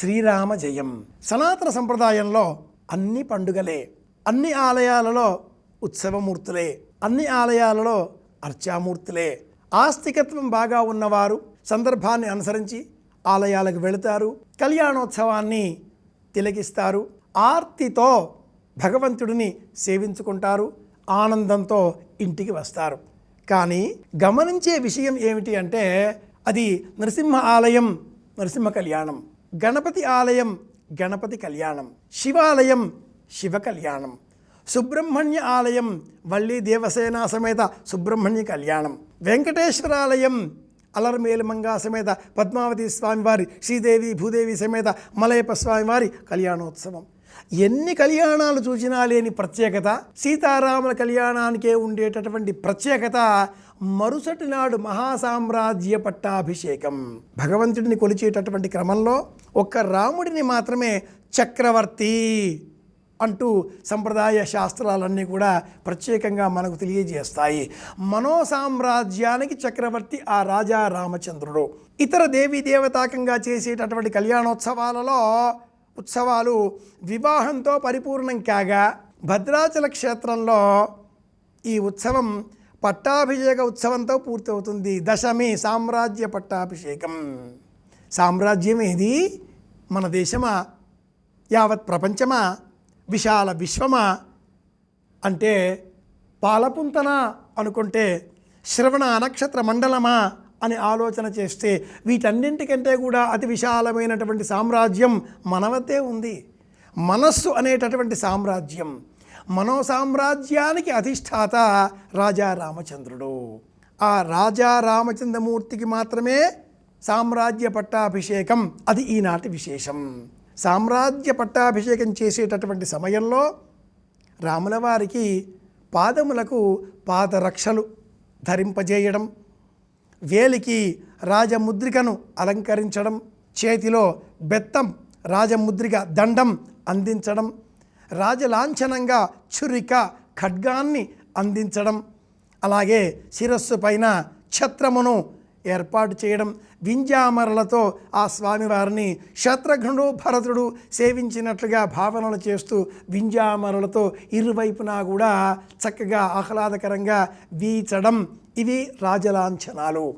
శ్రీరామ జయం. సనాతన సంప్రదాయంలో అన్ని పండుగలే అన్ని ఆలయాలలో ఉత్సవమూర్తులే అన్ని ఆలయాలలో అర్చామూర్తులే. ఆస్తికత్వం బాగా ఉన్నవారు సందర్భాన్ని అనుసరించి ఆలయాలకు వెళతారు కళ్యాణోత్సవాన్ని తిలకిస్తారు. ఆర్తితో భగవంతుడిని సేవించుకుంటారు ఆనందంతో ఇంటికి వస్తారు. కానీ గమనించే విషయం ఏమిటి అంటే అది నరసింహ ఆలయం నరసింహ కళ్యాణం. గణపతి ఆలయం గణపతి కళ్యాణం శివాలయం శివ కళ్యాణం సుబ్రహ్మణ్య ఆలయం వల్లి దేవసేన సమేత సుబ్రహ్మణ్య కళ్యాణం వెంకటేశ్వరాలయం అలర్మేలుమంగా సమేత పద్మావతి స్వామివారి శ్రీదేవి భూదేవి సమేత మలయప్ప స్వామివారి కళ్యాణోత్సవం. ఎన్ని కళ్యాణాలు చూసినా లేని ప్రత్యేకత సీతారాముల కళ్యాణానికే ఉండేటటువంటి ప్రత్యేకత మరుసటి నాడు మహాసామ్రాజ్య పట్టాభిషేకం. భగవంతుడిని కొలిచేటటువంటి క్రమంలో ఒక్క రాముడిని మాత్రమే చక్రవర్తి అంటూ సంప్రదాయ శాస్త్రాలన్నీ కూడా ప్రత్యేకంగా మనకు తెలియజేస్తాయి. మనో సామ్రాజ్యానికి చక్రవర్తి ఆ రాజా రామచంద్రుడు. ఇతర దేవీ దేవతాకంగా చేసేటటువంటి కళ్యాణోత్సవాలలో ఉత్సవాలు వివాహంతో పరిపూర్ణం కాగా భద్రాచల క్షేత్రంలో ఈ ఉత్సవం పట్టాభిషేక ఉత్సవంతో పూర్తవుతుంది. దశమి సామ్రాజ్య పట్టాభిషేకం. సామ్రాజ్యం ఏది? మన దేశమా? యావత్ ప్రపంచమా? విశాల విశ్వమా? అంటే పాలపుంతన అనుకుంటే శ్రవణ నక్షత్ర మండలమా? అని ఆలోచన చేస్తే వీటన్నింటికంటే కూడా అతి విశాలమైనటువంటి సామ్రాజ్యం మనవతే ఉంది. మనస్సు అనేటటువంటి సామ్రాజ్యం మనో సామ్రాజ్యానికి అధిష్టాత రాజా రామచంద్రుడు. ఆ రాజా రామచంద్రమూర్తికి మాత్రమే సామ్రాజ్య పట్టాభిషేకం అది ఈనాటి విశేషం. సామ్రాజ్య పట్టాభిషేకం చేసేటటువంటి సమయంలో రాముల వారికి పాదములకు పాదరక్షలు ధరింపజేయడం వేలికి రాజముద్రికను అలంకరించడం చేతిలో బెత్తం రాజముద్రిక దండం అందించడం రాజలాంఛనంగా చురిక ఖడ్గాన్ని అందించడం అలాగే శిరస్సు పైన ఛత్రమును ఏర్పాటు చేయడం వింజామరలతో ఆ స్వామివారిని శత్రుఘ్నుడు భరతుడు సేవించినట్లుగా భావనలు చేస్తూ వింజామరలతో ఇరువైపునా కూడా చక్కగా ఆహ్లాదకరంగా వీచడం ఇవి రాజలాంఛనాలు.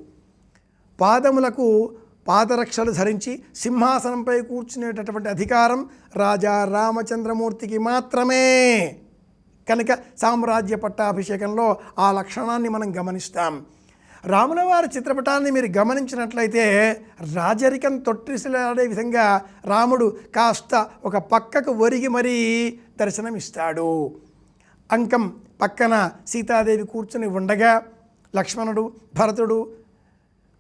పాదములకు పాదరక్షలు ధరించి సింహాసనంపై కూర్చునేటటువంటి అధికారం రాజా రామచంద్రమూర్తికి మాత్రమే. కనుక సామ్రాజ్య పట్టాభిషేకంలో ఆ లక్షణాన్ని మనం గమనిస్తాం. రాముల వారి చిత్రపటాన్ని మీరు గమనించినట్లయితే రాజరికం తొట్టిసలాడే విధంగా రాముడు కాస్త ఒక పక్కకు ఒరిగి మరీ దర్శనమిస్తాడు. అంకం పక్కన సీతాదేవి కూర్చుని ఉండగా లక్ష్మణుడు భరతుడు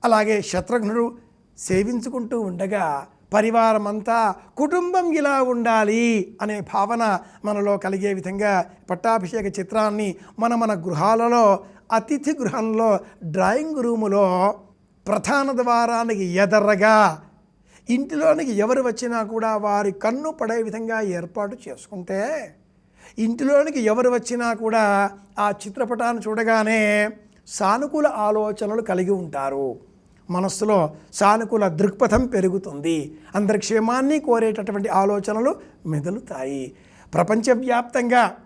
అలాగే శత్రుఘ్నుడు సేవించుకుంటూ ఉండగా పరివారం అంతా కుటుంబం ఇలా ఉండాలి అనే భావన మనలో కలిగే విధంగా పట్టాభిషేక చిత్రాన్ని మన మన గృహాలలో అతిథి గృహంలో డ్రాయింగ్ రూములో ప్రధాన ద్వారానికి ఎదరగా ఇంటిలోనికి ఎవరు వచ్చినా కూడా వారి కన్ను పడే విధంగా ఏర్పాటు చేసుకుంటే ఇంటిలోనికి ఎవరు వచ్చినా కూడా ఆ చిత్రపటాన్ని చూడగానే సానుకూల ఆలోచనలు కలిగి ఉంటారు. మనస్సులో సానుకూల దృక్పథం పెరుగుతుంది. అందరి క్షేమాన్ని కోరేటటువంటి ఆలోచనలు మెదులుతాయి. ప్రపంచవ్యాప్తంగా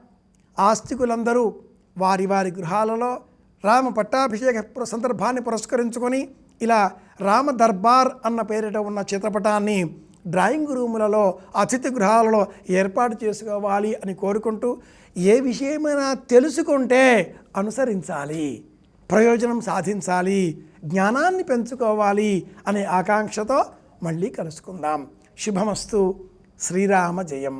ఆస్తికులందరూ వారి వారి గృహాలలో రామ పట్టాభిషేక సందర్భాన్ని పురస్కరించుకొని ఇలా రామ దర్బార్ అన్న పేరిట ఉన్న చిత్రపటాన్ని డ్రాయింగ్ రూములలో అతిథి గృహాలలో ఏర్పాటు చేసుకోవాలి అని కోరుకుంటూ ఏ విషయమైనా తెలుసుకుంటే అనుసరించాలి. ప్రయోజనం సాధించాలి. జ్ఞానాన్ని పెంచుకోవాలి అనే ఆకాంక్షతో మళ్ళీ కలుసుకుందాం. శుభమస్తు. శ్రీరామ జయం.